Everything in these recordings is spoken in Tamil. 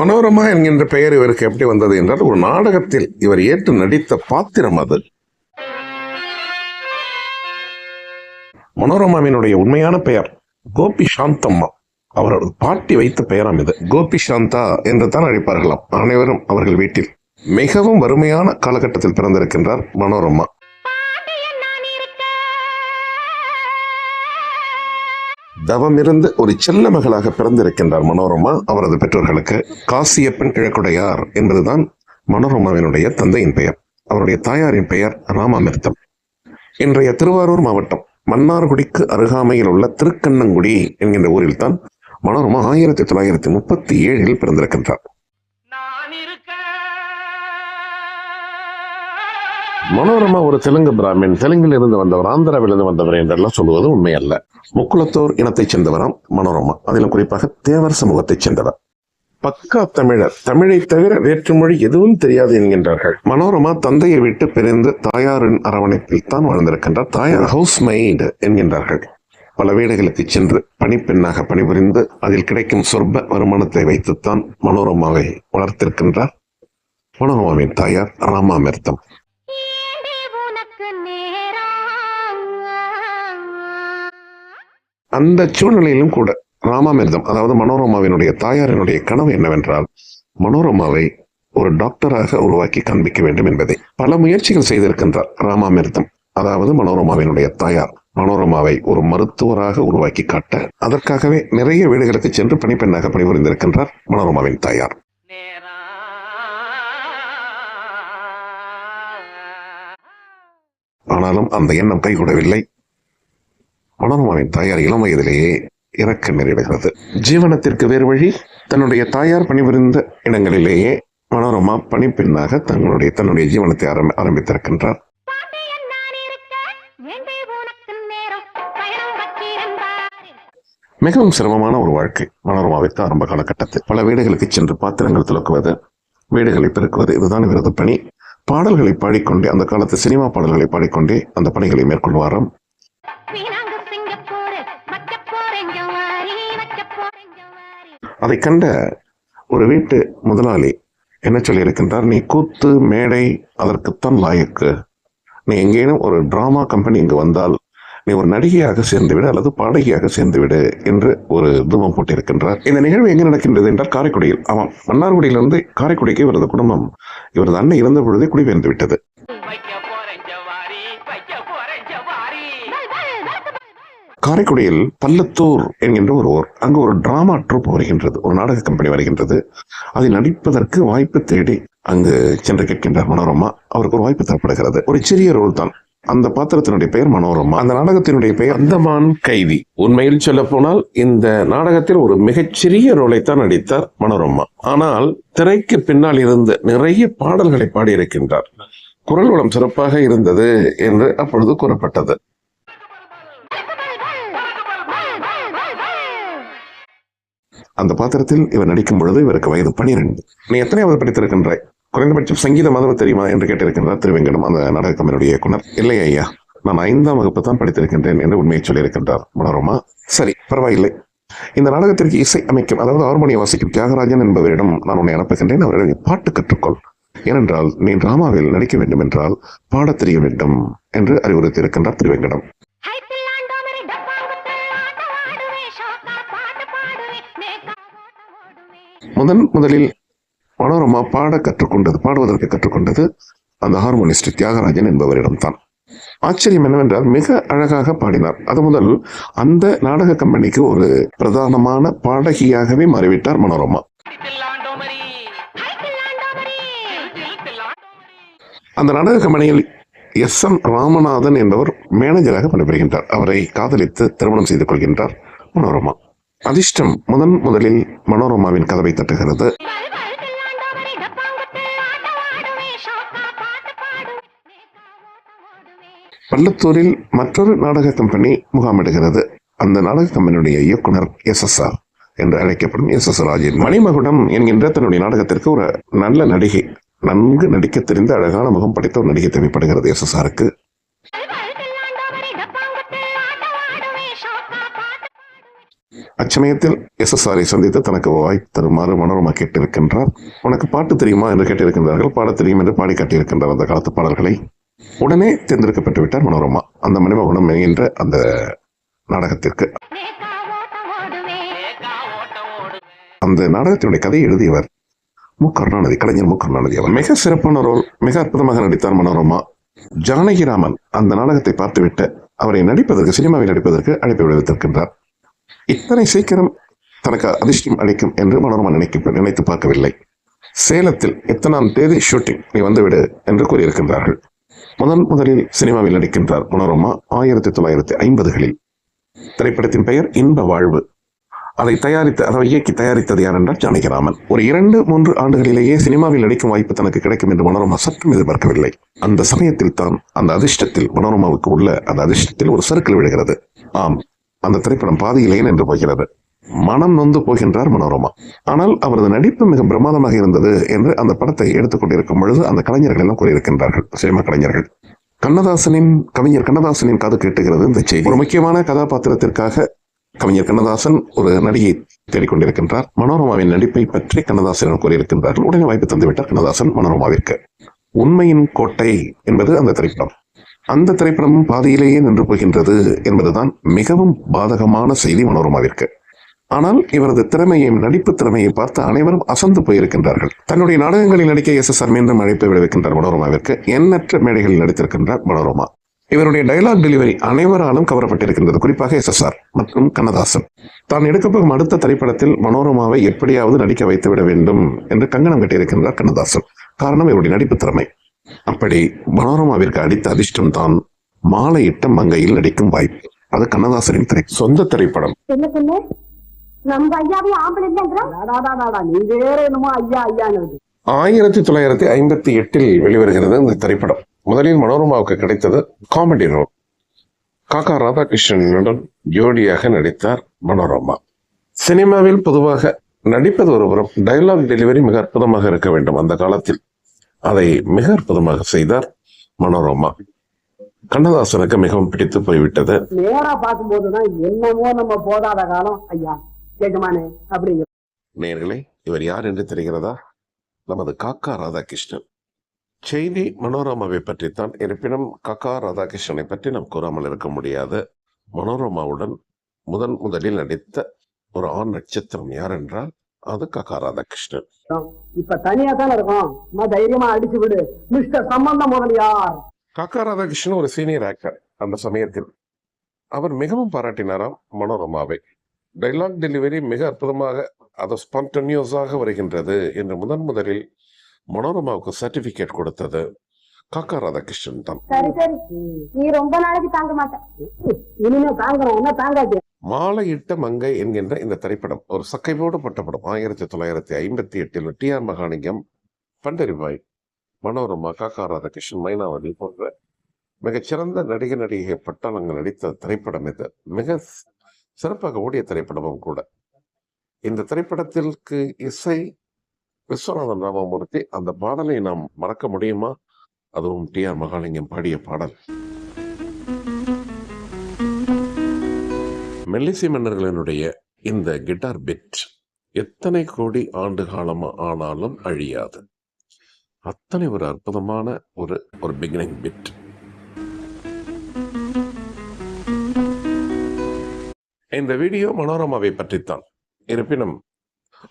மனோரமா என்கின்ற பெயர் இவருக்கு எப்படி வந்தது என்றால் ஒரு நாடகத்தில் இவர் ஏற்று நடித்த பாத்திரம் அது. மனோரமாவினுடைய உண்மையான பெயர் கோபி சாந்தம்மா அவரது பாட்டி வைத்த பெயராம் இது. கோபி சாந்தா என்று தான் அழைப்பார்களாம். அனைவரும் அவர்கள் வீட்டில் மிகவும் வறுமையான காலகட்டத்தில் பிறந்திருக்கின்றார் மனோரமா. தவமிருந்து ஒரு செல்ல மகளாக பிறந்திருக்கின்றார் மனோரமா அவரது பெற்றோர்களுக்கு காசியப்பன் கிழக்குடையார் என்பதுதான் மனோரமாவினுடைய தந்தையின் பெயர். அவருடைய தாயாரின் பெயர் ராமாமிர்தம். இன்றைய திருவாரூர் மாவட்டம் மன்னார்குடிக்கு அருகாமையில் உள்ள திருக்கண்ணங்குடி என்கின்ற ஊரில் தான் மனோரமா ஆயிரத்தி தொள்ளாயிரத்தி முப்பத்தி ஏழில் பிறந்திருக்கின்றார். மனோரமா ஒரு தெலுங்கு பிராமின் தெலுங்கில் இருந்து வந்தவர் ஆந்திராவில் இருந்து வந்தவர் என்றெல்லாம் சொல்லுவது உண்மை அல்ல முக்குளத்தோர் இனத்தைச் சேர்ந்தவராம் மனோரமா. அதிலும் குறிப்பாக தேவர் சமூகத்தைச் சேர்ந்தவர். பக்கா தமிழர். தமிழை தவிர வேற்றுமொழி எதுவும் தெரியாது என்கின்றார்கள். மனோரமா தந்தையை விட்டு பிரிந்து தாயாரின் அரவணைப்பில் தான் வாழ்ந்திருக்கின்றார். தாயார் ஹவுஸ் மைண்ட் என்கின்றார்கள். பல வீடுகளுக்கு சென்று பணிப்பெண்ணாக பணிபுரிந்து அதில் கிடைக்கும் சொற்ப வருமானத்தை வைத்துத்தான் மனோரமாவை வளர்த்திருக்கின்றார். மனோரமாவின் தாயார் ராமாமிர்தம். அந்த சூழ்நிலையிலும் கூட ராமாமிர்தம் அதாவது மனோரமாவினுடைய தாயாரினுடைய கனவு என்னவென்றால் மனோரமாவை ஒரு டாக்டராக உருவாக்கி காண்பிக்க வேண்டும் என்பதை பல முயற்சிகள் செய்திருக்கின்றார் ராமாமிர்தம். அதாவது மனோரமாவினுடைய தாயார் மனோரமாவை ஒரு மருத்துவராக உருவாக்கி காட்ட அதற்காகவே நிறைய வீடுகளுக்கு சென்று பணிப்பெண்ணாக பணிபுரிந்திருக்கின்றார் மனோரமாவின் தாயார். ஆனாலும் அந்த எண்ணம் கைகூடவில்லை. மனோரமாவின் தாயார் இளம் வயதிலேயே இறக்க நேரிடுகிறது ஜீவனத்திற்கு வேறு வழி தன்னுடைய தாயார் பணிபுரிந்த இடங்களிலேயே மனோரமா பணிப்பெண்ணாக தங்களுடைய தன்னுடைய ஜீவனத்தை ஆரம்பி ஆரம்பித்திருக்கின்றார். மிகவும் சிரமமான ஒரு வாழ்க்கை மனோரமாவிற்கு ஆரம்ப காலகட்டத்தில். பல வீடுகளுக்கு சென்று பாத்திரங்கள் துலக்குவது வீடுகளை பெருக்குவது இதுதான் இவரது பணி பாடல்களை பாடிக்கொண்டே அந்த காலத்து சினிமா பாடல்களை பாடிக்கொண்டே அந்த பணிகளை மேற்கொள்வாராம். அதை கண்ட ஒரு வீட்டு முதலாளி என்ன சொல்லியிருக்கின்றார் நீ கூத்து மேடை அதற்குத்தான் லாயக்கு. நீ எங்கேனும் ஒரு டிராமா கம்பெனி இங்கு வந்தால் நீ ஒரு நடிகையாக சேர்ந்து விடு அல்லது பாடகியாக சேர்ந்துவிடு என்று ஒரு தூமம் போட்டிருக்கின்றார். இந்த நிகழ்வு எங்கே நடக்கின்றது என்றால் காரைக்குடியில். ஆமாம் மன்னார்குடியிலிருந்து காரைக்குடிக்கு இவரது குடும்பம் இவரது அன்னை இருந்த பொழுதே குடிபெயர்ந்து விட்டது. காரைக்குடியில் பள்ளத்தூர் என்கின்ற ஒரு ஊர். அங்கு ஒரு டிராமா ட்ரூப் வருகின்றது. ஒரு நாடக கம்பெனி வருகின்றது. அதில் நடிப்பதற்கு வாய்ப்பு தேடி அங்கு சென்று கேட்கின்றார் மனோரமா. அவருக்கு ஒரு வாய்ப்பு தரப்படுகிறது. ஒரு சிறிய ரோல் தான். அந்த பாத்திரத்தினுடைய பெயர் மனோரமா. அந்த நாடகத்தினுடைய பெயர் அந்தமான் கைதி. உண்மையில் சொல்ல போனால் இந்த நாடகத்தில் ஒரு மிகச்சிறிய ரோலைத்தான் நடித்தார் மனோரமா. ஆனால் திரைக்கு பின்னால் இருந்து நிறைய பாடல்களை பாடியிருக்கின்றார். குரல் வளம் சிறப்பாக இருந்தது என்று அப்பொழுது கூறப்பட்டது. அந்த பாத்திரத்தில் இவர் நடிக்கும் பொழுது இவருக்கு வயது பனிரெண்டு. நீ எத்தனையாவது படித்திருக்கின்றாய்? குறைந்தபட்சம் சங்கீத மதம் தெரியுமா என்று கேட்டிருக்கின்றார் திருவெங்கடம் அந்த நாடக கம்பெனியுடைய இயக்குனர். இல்லை ஐயா நான் ஐந்தாம் வகுப்பு தான் படித்திருக்கின்றேன் என்று உண்மையை சொல்லியிருக்கின்றார். மனோரமா சரி பரவாயில்லை. இந்த நாடகத்திற்கு இசை அமைக்கும் அதாவது ஹார்மோனியம் வாசிக்கும் தியாகராஜன் என்பவரிடம் நான் உன்னை அனுப்புகின்றேன். அவரிடம் பாட்டு கற்றுக்கொள். ஏனென்றால் நீ டிராமாவில் நடிக்க வேண்டும் என்றால் பாடத் தெரிய வேண்டும் என்று அறிவுறுத்தியிருக்கின்றார் திருவெங்கடம். முதன் முதலில் மனோரமா பாட கற்றுக்கொண்டது பாடுவதற்கு கற்றுக்கொண்டது அந்த ஹார்மோனிஸ்ட் தியாகராஜன் என்பவரிடம்தான். ஆச்சரியம் என்னவென்றால் மிக அழகாக பாடினார். அது முதல் அந்த நாடக கம்பெனிக்கு ஒரு பிரதானமான பாடகியாகவே மாறிவிட்டார் மனோரமா. அந்த நாடக கம்பெனியில் எஸ் எம் ராமநாதன் என்பவர் மேனேஜராக பணிபுரிகின்றார். அவரை காதலித்து திருமணம் செய்து கொள்கின்றார் மனோரமா. அதிர்ஷ்டம் முதன் முதலில் மனோரமாவின் கதவை தட்டுகிறது. பள்ளத்தூரில் மற்றொரு நாடக கம்பெனி முகாமிடுகிறது. அந்த நாடக கம்பெனியுடைய இயக்குனர் எஸ் எஸ் ஆர் என்று அழைக்கப்படும் எஸ் எஸ் ராஜேன் மணிமகுடம் என்கின்ற தன்னுடைய நாடகத்திற்கு ஒரு நல்ல நடிகை நன்கு நடிக்க தெரிந்த அழகான முகம் படைத்த ஒரு நடிகை தேவைப்படுகிறது எஸ் எஸ் ஆருக்கு அச்சமயத்தில் எஸ் எஸ் டப்பாங்குத்து அச்சமயத்தில் எஸ்எஸ்ஆரை சந்தித்து தனக்கு வாய்ப்பு தருமாறு மனோரமா கேட்டிருக்கின்றார். உனக்கு பாட்டு தெரியுமா என்று கேட்டிருக்கின்றார்கள். பாட தெரியும் என்று பாடி காட்டியிருக்கின்றார் அந்த காலத்து பாடல்களை. உடனே தேர்ந்தெடுக்கப்பட்டு விட்டார் மனோரமா. அந்த மணிமகுணம் என்கின்ற அந்த நாடகத்திற்கு. அந்த நாடகத்தினுடைய கதையை எழுதியவர் மு. கருணாநிதி கலைஞர் மு. கருணாநிதி அவர். மிக சிறப்பான ரோல் மிக அற்புதமாக நடித்தார் மனோரமா. ஜானகிராமன் அந்த நாடகத்தை பார்த்துவிட்டு அவரை நடிப்பதற்கு சினிமாவில் நடிப்பதற்கு அழைப்பு விடுத்திருக்கின்றார். இத்தனை சீக்கிரம் தனக்கு அதிர்ஷ்டம் அளிக்கும் என்று மனோரமா நினைக்க நினைத்து பார்க்கவில்லை. சேலத்தில் எத்தனாம் தேதி ஷூட்டிங் நீ வந்துவிடு என்று கூறியிருக்கின்றார்கள். முதன் முதலில் சினிமாவில் நடிக்கின்றார் மனோரமா ஆயிரத்தி தொள்ளாயிரத்தி ஐம்பதுகளில். திரைப்படத்தின் பெயர் இன்ப வாழ்வு. அதை தயாரித்து அதை இயக்கி தயாரித்தது யார் என்றால் ஜானகிராமன். ஒரு இரண்டு மூன்று ஆண்டுகளிலேயே சினிமாவில் நடிக்கும் வாய்ப்பு தனக்கு கிடைக்கும் என்று மனோரமா சற்றும் எதிர்பார்க்கவில்லை. அந்த சமயத்தில் தான் அந்த அதிர்ஷ்டத்தில் மனோரமாவுக்கு உள்ள அந்த அதிர்ஷ்டத்தில் ஒரு சறுக்கல் விழுகிறது. ஆம் அந்த திரைப்படம் பாதியிலேயே நின்று போகிறது. மனம் நொந்து போகின்றார் மனோரமா. ஆனால் அவரது நடிப்பு மிக பிரமாதமாக இருந்தது என்று அந்த படத்தை எடுத்துக்கொண்டிருக்கும் பொழுது அந்த கலைஞர்கள் எல்லாம் கூறியிருக்கின்றார்கள். சினிமா கலைஞர்கள். கண்ணதாசனின் கவிஞர் கண்ணதாசனின் கதை கேட்டுகிறது இந்த செய்தி. ஒரு முக்கியமான கதாபாத்திரத்திற்காக கவிஞர் கண்ணதாசன் ஒரு நடிகை தேடிக்கொண்டிருக்கின்றார். மனோரமாவின் நடிப்பை பற்றி கண்ணதாசன் கூறியிருக்கின்றார்கள். உடனே வாய்ப்பு தந்துவிட்டார் கண்ணதாசன் மனோரமாவிற்கு. உண்மையின் கோட்டை என்பது அந்த திரைப்படம். அந்த திரைப்படமும் பாதியிலேயே நின்று போகின்றது என்பதுதான் மிகவும் பாதகமான செய்தி மனோரமாவிற்கு. ஆனால் இவரது திறமையையும் நடிப்பு திறமையை பார்த்து அனைவரும் அசந்து போயிருக்கின்றார்கள். தன்னுடைய நாடகங்களில் நடிக்க எஸ் எஸ் ஆர் மீண்டும் அழைப்பு விடுவிக்கின்றார் மனோரமாவிற்கு. எண்ணற்ற மேடைகளில் நடித்திருக்கின்றார் மனோரமா. இவருடைய டைலாக் டெலிவரி அனைவராலும் கவரப்பட்டிருக்கின்றது குறிப்பாக எஸ் எஸ் ஆர் மற்றும் கண்ணதாசன். தான் எடுக்கப்போகும் அடுத்த திரைப்படத்தில் மனோரமாவை எப்படியாவது நடிக்க வைத்து விட வேண்டும் என்று கங்கணம் கட்டியிருக்கின்றார் கண்ணதாசன். காரணம் இவருடைய நடிப்பு திறமை. அப்படி மனோரமாவிற்கு அடித்த அதிர்ஷ்டம் தான் மாலையிட்ட மங்கையில் நடிக்கும் வாய்ப்பு. அது கண்ணதாசனின் திரை சொந்த திரைப்படம். ஆயிரத்தி தொள்ளாயிரத்தி ஐம்பத்தி எட்டில் வெளிவருகிறது இந்த திரைப்படம். முதலில் மனோரமாவுக்கு கிடைத்தது காமெடி ரோல் காக்கா ராதாகிருஷ்ணனுடன் ஜோடியாக நடித்தார் மனோரமா. சினிமாவில் பொதுவாக நடிப்பது ஒரு புறம் டயலாக் டெலிவரி மிக அற்புதமாக இருக்க வேண்டும் அந்த காலத்தில். அதை மிக அற்புதமாக செய்தார் மனோரமா. கண்ணதாசனுக்கு மிகவும் பிடித்து போய்விட்டது. நேரா பார்க்கும்போதுதான் என்னமோ நம்ம போதாத காலம். ஐயா கேட்குமானே அப்படிங்கிற நேர்களே இவர் யார் என்று தெரிகிறதா? நமது காக்கா ராதாகிருஷ்ணன். செய்தி மனோரமாவை பற்றித்தான். இருப்பினும் காக்கா ராதாகிருஷ்ணனை பற்றி நாம் கூறாமல் இருக்க முடியாது. மனோரமாவுடன் முதன் முதலில் நடித்த ஒரு ஆண் நட்சத்திரம் யார் என்றால் அது காக்கா ராதாகிருஷ்ணன். இப்ப தனியா தானே இருக்கும்? சும்மா தைரியமா அடிச்சு விடு. மிஸ்டர் சம்பந்தம் முதலியார் காக்கா ராதாகிருஷ்ணன் ஒரு சீனியர் ஆக்டர் அந்த சமயத்தில். அவர் மிகவும் பாராட்டினாராம் மனோரமாவை. டைலாக் டெலிவரி மிக அற்புதமாக அது ஸ்பான்டனியஸாக வருகின்றது என்று முதன் முதலில் மனோரமாவுக்கு சர்டிபிகேட் கொடுத்தது. காக்கா ராதாகிருஷ்ணன் தான். சரி சரி. நீ ரொம்ப நாளைக்கு தாங்க மாட்டேன். இனிமே தாங்குறோம் தாங்காச்சு மாலையிட்ட மங்கை என்கின்ற இந்த திரைப்படம் ஒரு சக்கை போடப்பட்ட படம் ஆயிரத்தி தொள்ளாயிரத்தி ஐம்பத்தி எட்டில் டி ஆர் மகாலிங்கம் பண்டரிபாய் மனோரமா காக்கா ராதாகிருஷ்ணன் மைனாவதி போன்ற மிகச்சிறந்த நடிகை நடிகை பட்டாளங்கள் நடித்த திரைப்படம் இது. மிக சிறப்பாக ஓடிய திரைப்படமும் கூட. இந்த திரைப்படத்திற்கு இசை விஸ்வநாதன் ராமமூர்த்தி அந்த பாடலை நாம் மறக்க முடியுமா? அதுவும் டி ஆர் மகாலிங்கம் பாடிய பாடல். மெல்லிசை மன்னர்களினுடைய இந்த கிட்டார் பிட் எத்தனை கோடி ஆண்டு காலமா ஆனாலும் அழியாது. அத்தனை ஒரு அற்புதமான ஒரு ஒரு பிகினிங் பிட் இந்த வீடியோ மனோரமாவை பற்றித்தான். இருப்பினும்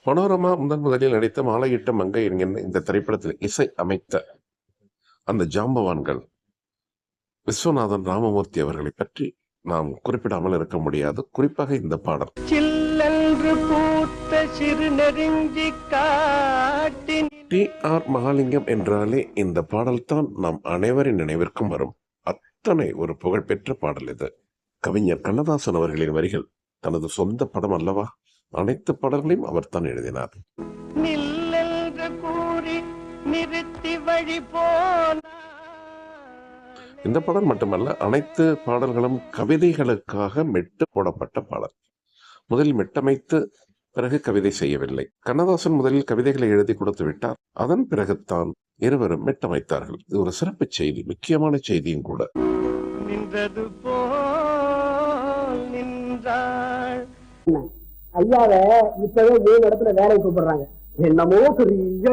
மனோரமா முதன் முதலில் நடித்த மாலையிட்ட மங்கை என்கின்ற இந்த திரைப்படத்தில் இசை அமைத்த அந்த ஜாம்பவான்கள் விஸ்வநாதன் ராமமூர்த்தி அவர்களை பற்றி நாம் குறிப்பிடாமல் இருக்க முடியாது. குறிப்பாக இந்த பாடல். சில்லென்று பூத்த சிறு நெருஞ்சி காட்டின் டி ஆர் மகாலிங்கம் என்றாலே இந்த பாடல்தான் நாம் அனைவரின் நினைவிற்கும் வரும். அத்தனை ஒரு புகழ்பெற்ற பாடல் இது. கவிஞர் கண்ணதாசன் அவர்களின் வரிகள் தனது சொந்த படம் அல்லவா? அனைத்து பாடல்களையும் அவர்தான் எழுதினார். இந்த பாடல் மட்டுமல்ல அனைத்து பாடல்களும் கவிதைகளுக்காக மெட்டு போடப்பட்ட பாடல். முதலில் மெட்டமைத்து பிறகு கவிதை செய்யவில்லை. கண்ணதாசன் முதலில் கவிதைகளை எழுதி கொடுத்து விட்டார். அதன் பிறகுதான் இருவரும் மெட்டமைத்தார்கள். இது ஒரு சிறப்பு செய்தி முக்கியமான செய்தியும் கூட. நின்றது போல் நின்றாள். ஐயாவை இப்பவே இடத்துல வேலைக்கு கூப்பிடுறாங்க. என்னமோ பெரிய